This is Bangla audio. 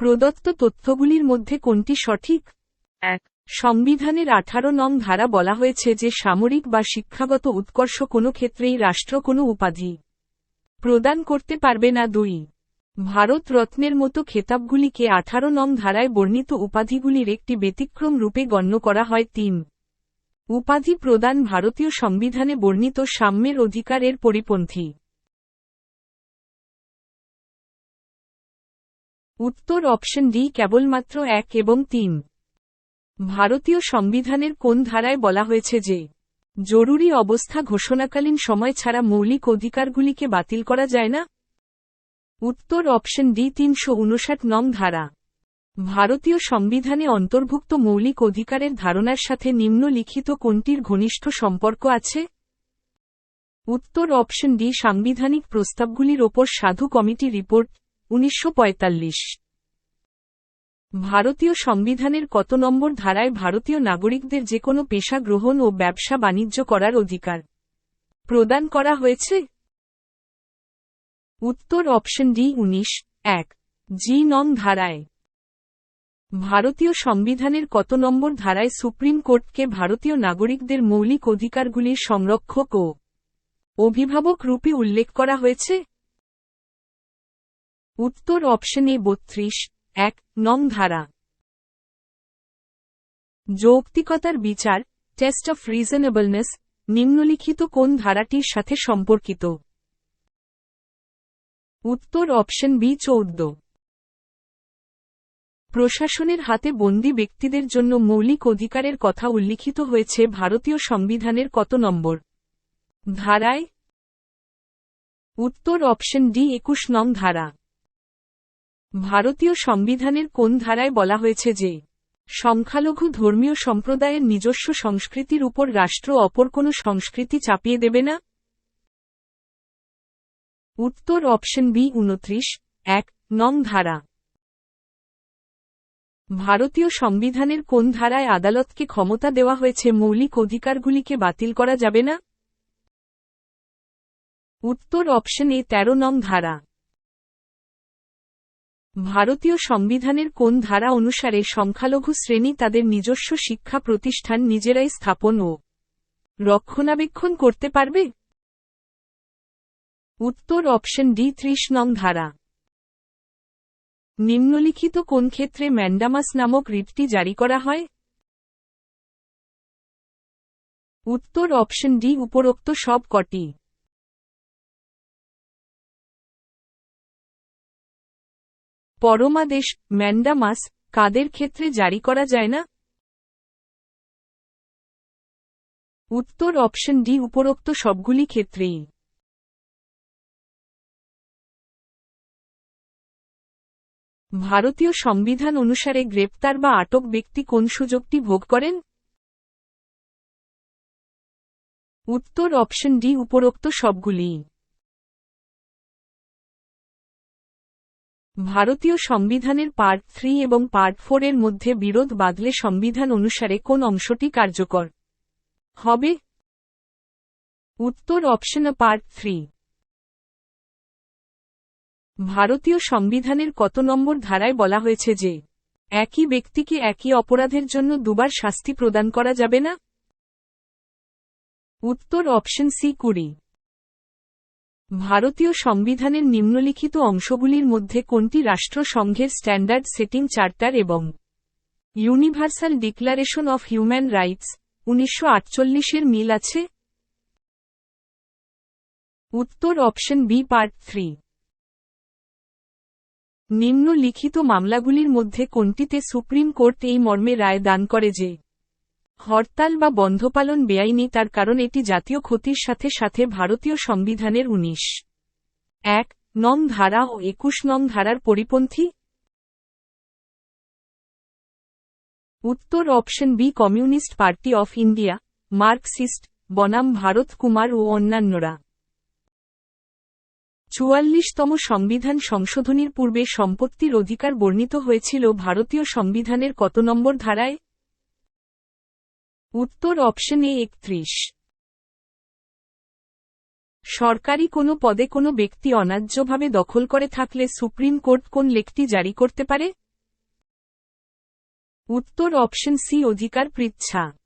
প্রদত্ত তথ্যগুলির মধ্যে কোনটি সঠিক? এক, সংবিধানের আঠারো নং ধারা বলা হয়েছে যে সামরিক বা শিক্ষাগত উৎকর্ষ কোনো ক্ষেত্রেই রাষ্ট্র কোনো উপাধি প্রদান করতে পারবে না। দুই, ভারত রত্নের মতো খেতাবগুলিকে আঠারো নং ধারায় বর্ণিত উপাধিগুলির একটি ব্যতিক্রম রূপে গণ্য করা হয়। তিন, উপাধি প্রদান ভারতীয় সংবিধানে বর্ণিত সাম্যের অধিকারের পরিপন্থী। উত্তর অপশন ডি কেবলমাত্র এক এবং তিন। ভারতীয় সংবিধানের কোন ধারায় বলা হয়েছে যে, জরুরি অবস্থা ঘোষণাকালীন সময় ছাড়া মৌলিক অধিকারগুলিকে বাতিল করা যায় না? উত্তর অপশন ডি তিনশো উনষাট নং ধারা। ভারতীয় সংবিধানে অন্তর্ভুক্ত মৌলিক অধিকারের ধারণার সাথে নিম্নলিখিত কোনটির ঘনিষ্ঠ সম্পর্ক আছে? উত্তর অপশন ডি সাংবিধানিক প্রস্তাবগুলির ওপর সাধু কমিটি রিপোর্ট, উনিশশো পঁয়তাল্লিশ। ভারতীয় সংবিধানের কত নম্বর ধারায় ভারতীয় নাগরিকদের যে কোনো পেশা গ্রহণ ও ব্যবসা বাণিজ্য করার অধিকার প্রদান করা হয়েছে? উত্তর অপশন ডি উনিশ, এক, জি নং ধারায়। ভারতীয় সংবিধানের কত নম্বর ধারায় সুপ্রিম কোর্টকে ভারতীয় নাগরিকদের মৌলিক অধিকারগুলির সংরক্ষক ও অভিভাবক রূপে উল্লেখ করা হয়েছে? উত্তর অপশন এ বত্রিশ এক, নং ধারা। যৌক্তিকতার বিচার টেস্ট অফ রিজনেবলনেস নিম্নলিখিত কোন ধারাটির সাথে সম্পর্কিত? উত্তর অপশন বি, চৌদ্দ। প্রশাসনের হাতে বন্দী ব্যক্তিদের জন্য মৌলিক অধিকারের কথা উল্লিখিত হয়েছে ভারতীয় সংবিধানের কত নম্বর? ধারায় উত্তর অপশন ডি, একুশ নং ধারা। ভারতীয় সংবিধানের কোন ধারায় বলা হয়েছে যে, সংখ্যালঘু ধর্মীয় সম্প্রদায়ের নিজস্ব সংস্কৃতির উপর রাষ্ট্র অপর কোনো সংস্কৃতি চাপিয়ে দেবে না? উত্তর অপশন বি, উনত্রিশ, এক, নং ধারা। ভারতীয় সংবিধানের কোন ধারায় আদালতকে ক্ষমতা দেওয়া হয়েছে, মৌলিক অধিকারগুলিকে বাতিল করা যাবে না? উত্তর অপশন এ, তেরো নং ধারা। ভারতীয় সংবিধানের কোন ধারা অনুসারে সংখ্যালঘু শ্রেণি তাদের নিজস্ব শিক্ষা প্রতিষ্ঠান নিজেরাই স্থাপন ও রক্ষণাবেক্ষণ করতে পারবে? উত্তর অপশন ডি, ত্রিশ নং ধারা। নিম্নলিখিত কোন ক্ষেত্রে ম্যান্ডামাস নামক রিটটি জারি করা হয়? উত্তর অপশন ডি, উপরোক্ত সব কটি। পরমাদেশ, ম্যান্ডামাস, কাদের ক্ষেত্রে জারি করা যায় না? উত্তর অপশন ডি, উপরোক্ত সবগুলি ক্ষেত্রেই। ভারতীয় সংবিধান অনুসারে গ্রেপ্তার বা আটক ব্যক্তি কোন সুযোগটি ভোগ করেন? উত্তর অপশন ডি, উপরোক্ত সবগুলি ভারতীয় সংবিধানের পার্ট থ্রি এবং পার্ট ফোর এর মধ্যে বিরোধ বাদলে সংবিধান অনুসারে কোন অংশটি কার্যকর হবে? উত্তর অপশন পার্ট থ্রি। ভারতীয় সংবিধানের কত নম্বর ধারায় বলা হয়েছে যে, একই ব্যক্তিকে একই অপরাধের জন্য দুবার শাস্তি প্রদান করা যাবে না? উত্তর অপশন সি কুড়ি। ভারতীয় সংবিধানের নিম্নলিখিত অংশগুলির মধ্যে কোনটি রাষ্ট্রসংঘের স্ট্যান্ডার্ড সেটিং চার্টার এবং universal declaration of human rights উনিশশো আটচল্লিশ এর মিল আছে? উত্তর অপশন বি, পার্ট থ্রি। নিম্নলিখিত মামলাগুলির মধ্যে কোনটিতে সুপ্রিম কোর্ট এই মর্মে রায় দান করে যে হরতাল বা বন্ধপালন বেআইনি তার কারণ এটি জাতীয় ক্ষতির সাথে সাথে ভারতীয় সংবিধানের উনিশ। এক, নং ধারা ও একুশ নং ধারার পরিপন্থী। উত্তর option B, communist party of India, Marxist, বনাম ভারত কুমার ও অন্যান্যরা। চুয়াল্লিশতম সংবিধান সংশোধনীর পূর্বে সম্পত্তির অধিকার বর্ণিত হয়েছিল ভারতীয় সংবিধানের কত নম্বর ধারায়? উত্তর অপশন এ একত্রিশ। সরকারি কোনো পদে কোনো ব্যক্তি অন্যায্যভাবে দখল করে থাকলে সুপ্রিম কোর্ট কোন লেখটি জারি করতে পারে? উত্তর অপশন সি অধিকার পৃচ্ছা